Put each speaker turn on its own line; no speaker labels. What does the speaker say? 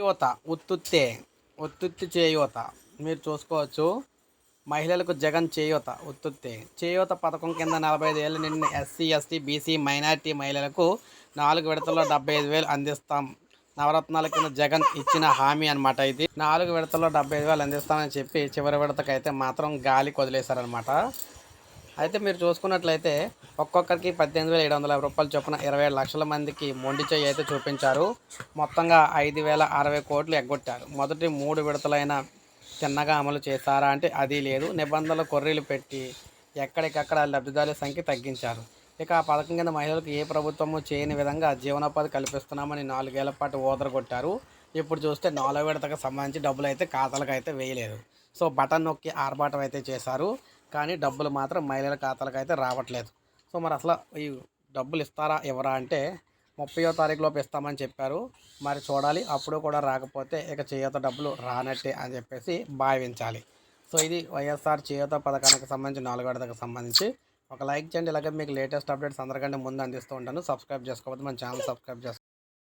చేయూత ఉత్తుత్తే ఉత్తుత్తి చేయూత. మీరు చూసుకోవచ్చు మహిళలకు జగన్ చేయూత ఉత్తుత్తే. చేయూత పథకం కింద నలభై ఐదు ఏళ్ళు నిండిన ఎస్సీ ఎస్టీ బీసీ మైనార్టీ మహిళలకు నాలుగు విడతల్లో డెబ్బై ఐదు వేలు అందిస్తాం. నవరత్నాల కింద జగన్ ఇచ్చిన హామీ అనమాట ఇది. నాలుగు విడతల్లో డెబ్బై ఐదు వేలు అందిస్తామని చెప్పి చివరి విడతకైతే మాత్రం గాలి వదిలేశారనమాట అయితే మీరు చూసుకున్నట్లయితే ఒక్కొక్కరికి పద్దెనిమిది వేల ఏడు వందల యాభై రూపాయలు చొప్పున ఇరవై ఏడు లక్షల మందికి మొండి చెయ్యి అయితే చూపించారు. మొత్తంగా ఐదు వేల అరవై కోట్లు ఎగ్గొట్టారు. మొదటి మూడు విడతలైన చిన్నగా అమలు చేశారా అంటే అది లేదు. నిబంధనలు కొర్రీలు పెట్టి ఎక్కడికక్కడ లబ్ధిదారుల సంఖ్య తగ్గించారు. ఇక ఆ పథకం కింద మహిళలకు ఏ ప్రభుత్వము చేయని విధంగా జీవనోపాధి కల్పిస్తున్నామని నాలుగేళ్ళ పాటు ఓదరగొట్టారు. ఇప్పుడు చూస్తే నాలుగో విడతకు సంబంధించి డబ్బులు అయితే ఖాతాలకు అయితే వేయలేదు. సో బటన్ నొక్కి ఆర్భాటం అయితే చేశారు. కానీ డబ్బులు మాత్రం మహిళల ఖాతాలకు అయితే రావట్లేదు. సో మరి అసలు ఈ డబ్బులు ఇస్తారా ఇవ్వరా అంటే ముప్పయో తారీఖు లోపు ఇస్తామని చెప్పారు. మరి చూడాలి అప్పుడు కూడా రాకపోతే ఇక చేయూత డబ్బులు రానట్టే అని చెప్పేసి భావించాలి. సో ఇది వైఎస్ఆర్ చేయూత పథకానికి సంబంధించి నాలుగో సంబంధించి. ఒక లైక్ చేయండి ఇలాగే మీకు లేటెస్ట్ అప్డేట్స్ అందరికంటే ముందు అందిస్తూ ఉంటాను. సబ్స్క్రైబ్ చేసుకోవద్దు మన ఛానల్ సబ్స్క్రైబ్ చేసుకోండి